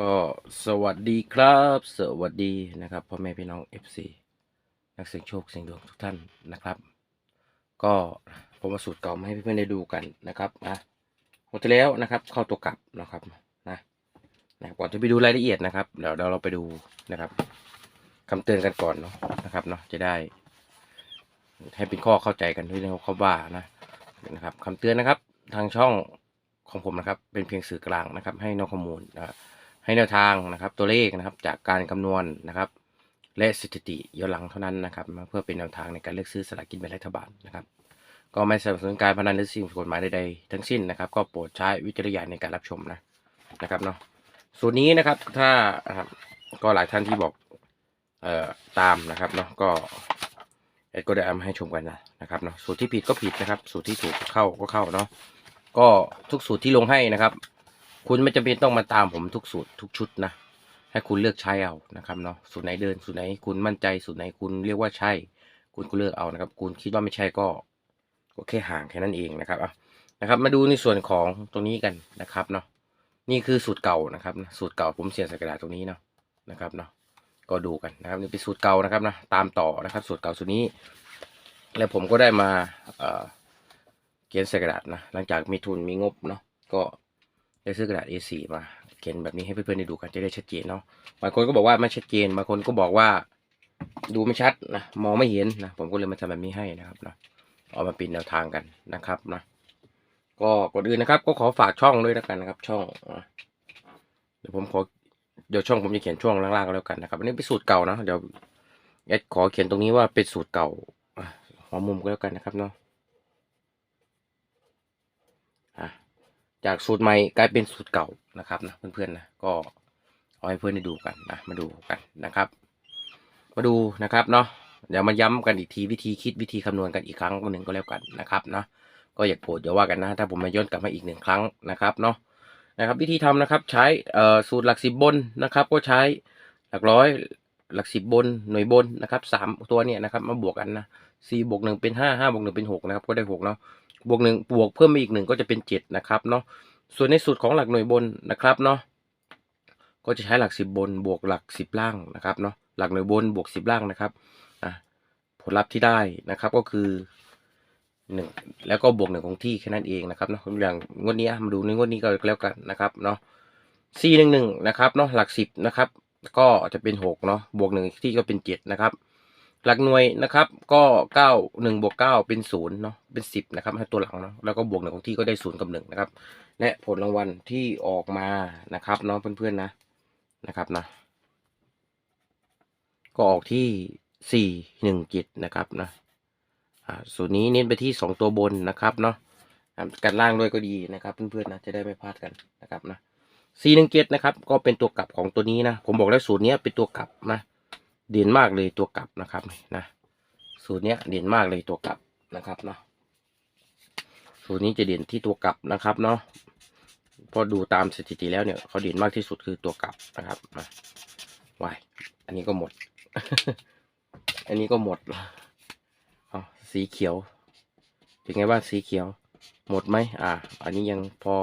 ก็สวัสดีครับ สวัสดีนะครับพ่อแม่พี่น้อง FC นักเสี่ยงโชคเสี่ยงดวงทุกท่านนะครับ ก็ผมมาสูตรเก่ามาให้เพื่อนๆได้ดูกันนะครับนะหมดแล้วนะครับ เข้าตัวกลับนะครับนะนะก่อนจะไปดูรายละเอียดนะครับเดี๋ยวเราไปดูนะครับคำเตือนกันก่อนเนาะนะครับเนาะจะได้ ให้เป็นข้อเข้าใจกันด้วยนะครับว่านะนะครับคำเตือนนะครับ ทางช่องของผมนะครับ เป็นเพียงสื่อกลางนะครับ ให้นอกข้อมูลนะครับ ให้แนวทางนะครับตัวเลขนะครับจากการคำนวณนะครับ และสถิติย้อนหลังเท่านั้นนะครับ เพื่อเป็นแนวทางในการเลือกซื้อสลากกินแบ่งรัฐบาลนะครับ ก็ไม่สนับสนุนการพนันหรือสิ่งผิดกฎหมายใดๆทั้งสิ้นนะครับ ก็โปรดใช้วิจารณญาณในการรับชมนะนะครับเนาะส่วนนี้นะครับถ้านะครับก็หลายท่านที่บอกเอ่อตามนะครับเนาะก็เอ็ดก็ได้เอามาให้ชมกันนะนะครับเนาะสูตรที่ผิดก็ผิดนะครับ สูตรที่ถูกเข้าก็เข้าเนาะก็ทุกสูตรที่ลงให้นะครับ คุณไม่จำเป็นต้องมาตามผมทุกสูตรทุกชุดนะ ให้คุณเลือกใช้เอานะครับเนาะ สูตรไหนเดิน สูตรไหนคุณมั่นใจ สูตรไหนคุณเรียกว่าใช่ คุณก็เลือกเอานะครับ คุณคิดว่าไม่ใช่ก็ก็แค่ห่างแค่นั้นเองนะครับอะนะครับ มาดูในส่วนของตรงนี้กันนะครับเนาะ นี่คือสูตรเก่านะครับ สูตรเก่าผมเสียใส่กระดาษตรงนี้เนาะนะครับเนาะ ก็ดูกันนะครับนี่เป็นสูตรเก่านะครับนะ ตามต่อนะครับ สูตรเก่าสูตรนี้ แล้วผมก็ได้มาเอ่อเขียนใส่กระดาษนะ หลังจากมีทุนมีงบเนาะ ก็ ได้ซื้อกระดาษ A4 มาเขียนแบบนี้ให้เพื่อนๆได้ดูกันจะได้ชัดเจนเนาะบางคนก็บอกว่าไม่ชัดเจนบางคนก็บอกว่าดูไม่ชัดนะมองไม่เห็นนะผมก็เลยมาทำแบบนี้ให้นะครับเนาะเอามาเป็นแนวทางกันนะครับนะก็ก่อนอื่นนะครับ ก็ขอฝากช่องด้วยแล้วกันนะครับ ช่องเดี๋ยวผมขอเดี๋ยวช่องผมจะเขียนช่วงล่างๆก็แล้วกันนะครับอันนี้เป็นสูตรเก่านะเดี๋ยวแอดขอเขียนตรงนี้ว่าเป็นสูตรเก่าหัวมุมก็แล้วกันนะครับเนาะ จากสูตรใหม่กลายเป็นสูตรเก่านะครับนะเพื่อนๆนะก็เอาให้เพื่อนได้ดูกันนะมาดูกันนะครับ มาดูนะครับเนาะเดี๋ยวมาย้ำกันอีกทีวิธีคิดวิธีคำนวณกันอีกครั้งหนึ่งก็แล้วกันนะครับนะก็อย่าโกรธอย่าว่ากันนะ ถ้าผมมาย้อนกลับมาอีกหนึ่งครั้งนะครับเนาะนะครับ วิธีทำนะครับใช้สูตรหลักสิบบนนะครับ ก็ใช้หลักร้อยหลักสิบบนหน่วยบนนะครับสามตัวเนี่ยนะครับมาบวกกันนะสี่บวกหนึ่งเป็นห้าห้าบวกหนึ่งเป็นหกนะครับก็ได้หกเนาะ บวกหนึ่งบวกเพิ่มมาอีกหนึ่งก็จะเป็นเจ็ดนะครับเนาะส่วนในสูตรของหลักหน่วยบนนะครับเนาะก็จะใช้หลักสิบบนบวกหลักสิบล่างนะครับเนาะหลักหน่วยบนบวกสิบล่างนะครับผลลัพธ์ที่ได้นะครับก็คือหนึ่งแล้วก็บวกหนึ่งของที่แค่นั้นเองนะครับเนาะอย่างงวดนี้มาดูในงวดนี้ก็แล้วกันนะครับเนาะสี่หนึ่งหนึ่งนะครับเนาะหลักสิบนะครับ ก็จะเป็นหกเนาะบวกหนึ่งที่ก็เป็นเจ็ดนะครับ หลักหน่วยนะครับ ก็เก้าหนึ่งบวกเก้าเป็นศูนย์เนาะเป็นสิบนะครับให้ตัวหลังเนาะแล้วก็บวกหนึ่งของที่ก็ได้ศูนย์กับหนึ่งนะครับ และผลรางวัลที่ออกมานะครับเนาะเพื่อนๆนะนะครับนะก็ออกที่สี่หนึ่งจิตนะครับนะอ่าสูตรนี้เน้นไปที่สองตัวบนนะครับเนาะกันล่างด้วยก็ดีนะครับ เพื่อนๆนะจะได้ไม่พลาดกันนะครับนะสี่หนึ่งเจ็ดนะครับ ก็เป็นตัวกลับของตัวนี้นะผมบอกแล้วสูตรนี้เป็นตัวกลับนะ เด่นมากเลยตัวกลับนะครับนะสูตรเนี้ยเด่นมากเลยตัวกลับนะครับเนาะสูตรนี้จะเด่นที่ตัวกลับนะครับเนาะพอดูตามสถิติแล้วเนี่ยเขาเด่นมากที่สุดคือตัวกลับนะครับมาวายอันนี้ก็หมด อันนี้ก็หมดเอาสีเขียวเป็นไงบ้างสีเขียว หมดไหมอ่า อันนี้ยังพอ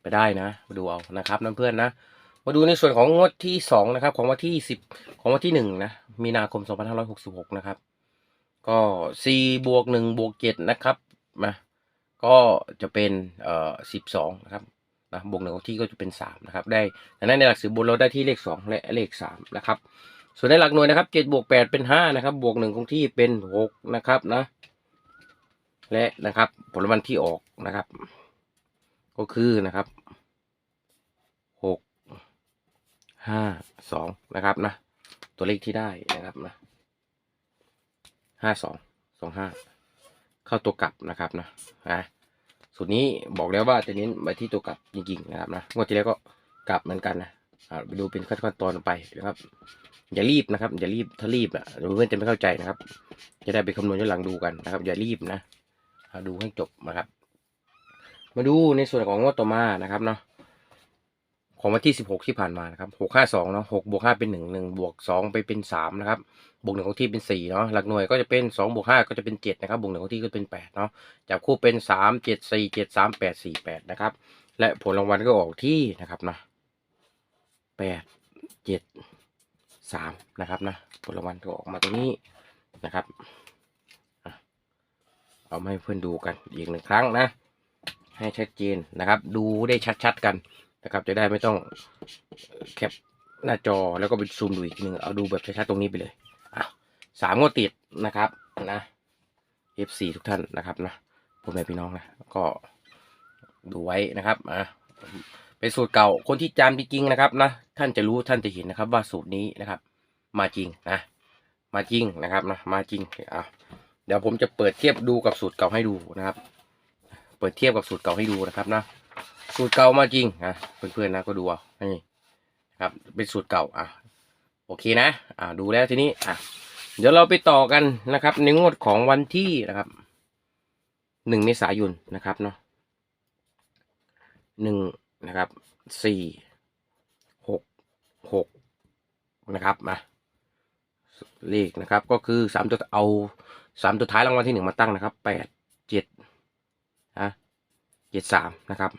ไปได้นะมาดูเอานะครับน้ำเพื่อนนะ มาดูในส่วนของงวดที่สองนะครับ ของวันที่สิบของวันที่หนึ่งนะมีนาคมสองพันห้าร้อยหกสิบหกนะครับ ก็สี่บวกหนึ่งบวกเจ็ดนะครับมาก็จะเป็นเอ่อสิบสองนะครับนะบวกหนึ่งของที่ก็จะเป็นสามนะครับ ได้ดังนั้นในหลักสิบบนเราได้ที่เลขสองและเลขสามนะครับ ส่วนในหลักหน่วยนะครับเจ็ดบวกแปดเป็นห้านะครับ บวกหนึ่งของที่เป็นหกนะครับนะ และนะครับ ผลรางวัลที่ออกนะครับ ก็คือนะครับหก ห้าสองนะครับนะ ตัวเลขที่ได้นะครับนะห้าสองสองห้าเข้าตัวกลับนะครับนะนะสูตรนี้บอกแล้วว่าจะเน้นไปที่ตัวกลับจริงๆนะครับนะงวดที่แล้วก็กลับเหมือนกันนะอ่าไปดูเป็นขั้นตอนไปนะครับอย่ารีบนะครับ อย่ารีบถ้ารีบอะเพื่อนจะไม่เข้าใจนะครับ จะได้ไปคำนวณย้อนหลังดูกันนะครับ อย่ารีบนะดูให้จบนะครับ มาดูในส่วนของงวดต่อมานะครับเนาะ ของวันที่สิบหกที่ผ่านมานะครับหกห้าสองเนาะหกบวกห้าเป็นหนึ่งหนึ่งบวกสองไปเป็นสามนะครับ บวกหนึ่งของที่เป็นสี่เนาะ หลักหน่วยก็จะเป็นสองบวกห้าก็จะเป็นเจ็ดนะครับ บวกหนึ่งของที่ก็เป็นแปดเนาะ จับคู่เป็นสามเจ็ดสี่เจ็ดสามแปดสี่แปดนะครับ และผลรางวัลก็ออกที่นะครับนะแปดเจ็ดสามนะครับนะ ผลรางวัลก็ออกมาตรงนี้นะครับ เอามาให้เพื่อนดูกันอีกหนึ่งครั้งนะ ให้ชัดเจนนะครับ ดูได้ชัดๆกัน นะครับ จะได้ไม่ต้องแคปหน้าจอแล้วก็ไปซูมดูอีกทีหนึ่งเอาดูแบบชัดๆตรงนี้ไปเลยอะสามงวดติดนะครับนะ F4 ทุกท่านนะครับนะพ่อแม่พี่น้องนะก็ดูไว้นะครับอะเป็นสูตรเก่าคนที่จำจริงๆนะครับนะท่านจะรู้ท่านจะเห็นนะครับว่าสูตรนี้นะครับ มาจริงนะมาจริงนะครับนะมาจริงอะเดี๋ยวผมจะเปิดเทียบดูกับสูตรเก่าให้ดูนะครับ เปิดเทียบกับสูตรเก่าให้ดูนะครับนะ สูตรเก่ามาจริงนะเพื่อนๆนะก็ดูเอานี่ครับเป็นสูตรเก่าอะโอเคนะ อ่าดูแล้วทีนี้อะเดี๋ยวเราไปต่อกันนะครับ ในงวดของวันที่นะครับหนึ่งเมษายนนะครับเนาะหนึ่งนะครับสี่หกหกนะครับมาเลขนะครับ ก็คือสามตัวเอาสามตัวท้ายรางวัลที่หนึ่งมาตั้งนะครับแปดเจ็ดนะเจ็ดสามนะครับ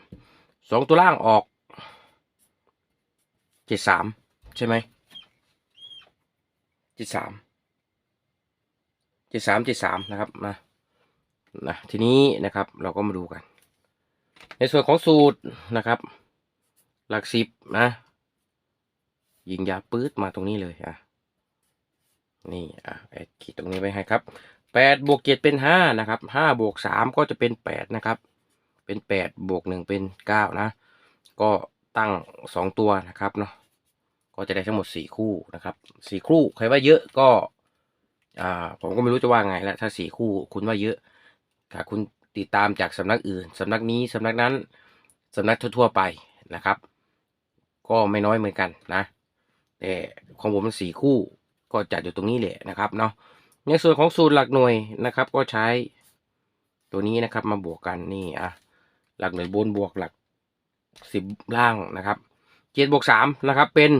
สองตัวล่างออกเจ็ดสามใช่ไหมเจ็ดสามเจ็ดสามเจ็ดสามนะครับมานะทีนี้นะครับเราก็มาดูกัน ในส่วนของสูตรนะครับ หลักสิบนะ ยิงยาปื๊ดมาตรงนี้เลยอะนี่อะแอดขีดตรงนี้ไว้ให้ครับแปดบวกเจ็ดเป็นห้านะครับห้าบวกสามก็จะเป็นแปดนะครับ เป็นแปดบวกหนึ่งเป็นเก้านะ ก็ตั้งสองตัวนะครับเนาะก็จะได้ทั้งหมดสี่คู่นะครับสี่คู่ใครว่าเยอะก็อ่าผมก็ไม่รู้จะว่าไงแล้วถ้าสี่คู่คุณว่าเยอะถ้าคุณติดตามจากสำนักอื่นสำนักนี้สำนักนั้นสำนักทั่วๆไปนะครับ ก็ไม่น้อยเหมือนกันนะแต่ของผมมันสี่คู่ก็จัดอยู่ตรงนี้แหละนะครับเนาะในส่วนของสูตรหลักหน่วยนะครับ ก็ใช้ตัวนี้นะครับมาบวกกันนี่อะ หลักหน่วยบนบวกหลักสิบล่างนะครับเจ็ดบวกสามนะครับเป็น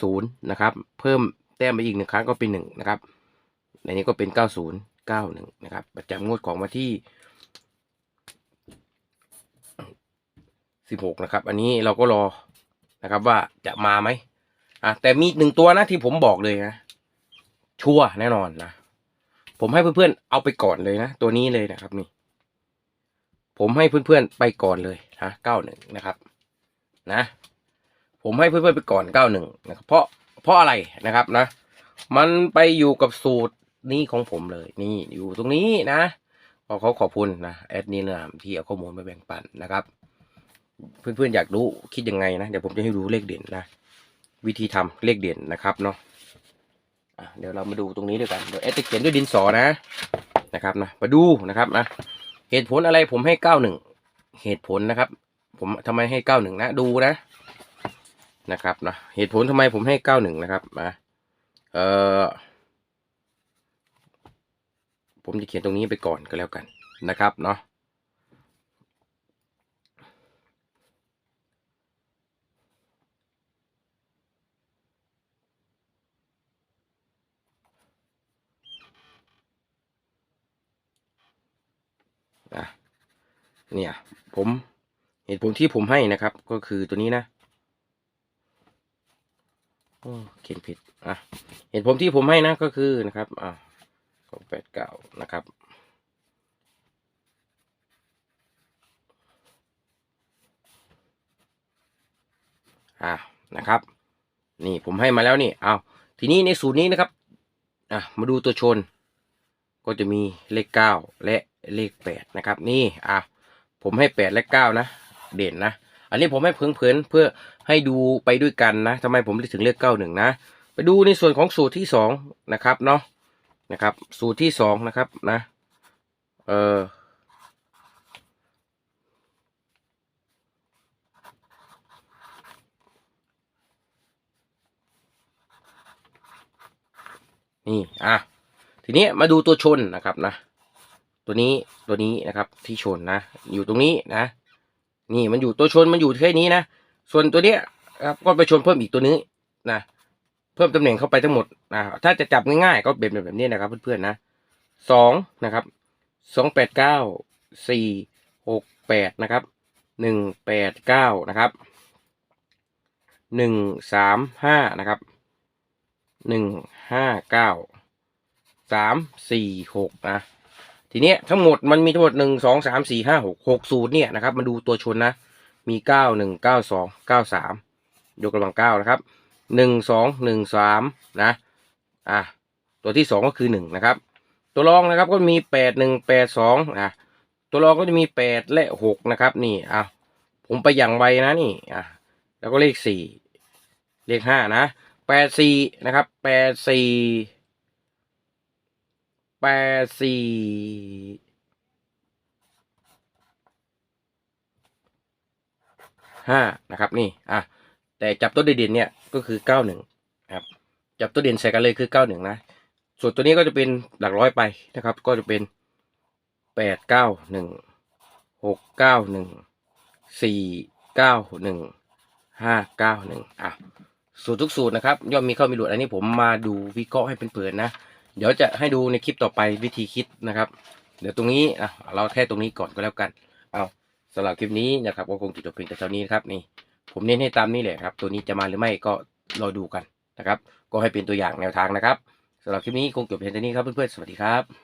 ศูนย์นะครับ เพิ่มแต้มไปอีกหนึ่งครั้งก็เป็นหนึ่งนะครับ ในนี้ก็เป็น90 91นย์เก้าหนึ่งนะครับประจำงวดของวันที่16นะครับ อันนี้เราก็รอนะครับว่าจะมาไหมอะแต่มีหนึ่งตัวนะที่ผมบอกเลยนะชัวแน่นอนนะ ผมให้เพื่อนๆเอาไปก่อนเลยนะ ตัวนี้เลยนะครับนี่ ผมให้เพื่อนๆไปก่อนเลยนะ91นะครับนะ ผมให้เพื่อนๆไปก่อน91นะครับเพราะเพราะอะไรนะครับนะ มันไปอยู่กับสูตรนี้ของผมเลย นี่อยู่ตรงนี้นะขอเขาขอบคุณนะแอดนี้นะที่เอาข้อมูลมาแบ่งปันนะครับ เพื่อนๆอยากรู้คิดยังไงนะเดี๋ยวผมจะให้ดูเลขเด่นนะวิธีทำเลขเด่นนะครับเนาะะเดี๋ยวเรามาดูตรงนี้ด้วยกันเดี๋ยวแอดจะเขียนด้วยดินสอนะนะครับนะมาดูนะครับนะ เหตุผลอะไรผมให้เก้าหนึ่งเหตุผลนะครับ ผมทำไมให้เก้าหนึ่งนะดูนะนะครับนะเหตุผลทำไมผมให้เก้าหนึ่งนะครับมาเอ่อผมจะเขียนตรงนี้ไปก่อนก็แล้วกันนะครับเนาะ เนี่ย ผมเหตุผลที่ผมให้นะครับ ก็คือตัวนี้นะโอ้เขียนผิดอะเหตุผลที่ผมให้นะก็คือนะครับอ่าของแปดเก้านะครับอ่านะครับ นี่ผมให้มาแล้วนี่เอาทีนี้ในสูตรนี้นะครับอะมาดูตัวชน ก็จะมีเลขเก้าและเลขแปดนะครับ นี่อะ ผมให้แปดและเก้านะ เด่นนะ อันนี้ผมให้เพิ่นเพื่อให้ดูไปด้วยกันนะทำไมผมถึงเลือกเก้าหนึ่งนะ ไปดูในส่วนของสูตรที่สองนะครับเนาะนะครับ สูตรที่สองนะครับนะเออนี่ อะ ทีนี้มาดูตัวชนนะครับนะ ตัวนี้ตัวนี้นะครับที่ชนนะ อยู่ตรงนี้นะ นี่มันอยู่ตัวชนมันอยู่แค่นี้นะ ส่วนตัวเนี้ยครับก็ไปชนเพิ่มอีกตัวนี้นะเพิ่มตำแหน่งเข้าไปทั้งหมดนะถ้าจะจับง่ายๆก็เป็นแบบนี้นะครับ เพื่อนๆนะสองนะครับสองแปดเก้าสี่หกแปดนะครับหนึ่งแปดเก้านะครับหนึ่งสามห้านะครับหนึ่งห้าเก้าสามสี่หกนะ ทีเนี้ยทั้งหมดมันมีทั้งหมดหนึ่งสองสามสี่ห้าหกหกสูตรเนี่ยนะครับมาดูตัวชนนะ มีเก้าหนึ่งเก้าสองเก้าสามยกกำลังเก้านะครับหนึ่งสองหนึ่งสามนะอะตัวที่สองก็คือหนึ่งนะครับ ตัวรองนะครับก็มีแปดหนึ่งแปดสองอะตัวรองก็จะมีแปดและหกนะครับ นี่อะผมไปอย่างไวนะนี่อะแล้วก็เลขสี่เลขห้านะแปดสี่นะครับแปดสี่ แปดสี่ห้านะครับนี่อะแต่จับตัวเด่นเนี่ยก็คือเก้าหนึ่งครับจับตัวเด่นใส่กันเลยคือเก้าหนึ่งนะส่วนตัวนี้ก็จะเป็นหลักร้อยไปนะครับ ก็จะเป็นแปดเก้าหนึ่งหกเก้าหนึ่งสี่เก้าหนึ่งห้าเก้าหนึ่งอะสูตรทุกสูตรนะครับ ย่อมมีเข้ามีหลุดอันนี้ผมมาดูวิเคราะห์ให้เป็นเปิดนะ เดี๋ยวจะให้ดูในคลิปต่อไปวิธีคิดนะครับ เดี๋ยวตรงนี้อะเราแค่ตรงนี้ก่อนก็แล้วกัน เอาสำหรับคลิปนี้นะครับก็คงจบจบเพียงแต่เท่านี้นะครับนี่ ผมเน้นให้ตามนี้แหละครับ ตัวนี้จะมาหรือไม่ก็รอดูกันนะครับ ก็ให้เป็นตัวอย่างแนวทางนะครับสำหรับคลิปนี้คงจบเพียงเท่านี้ครับเพื่อนๆสวัสดีครับ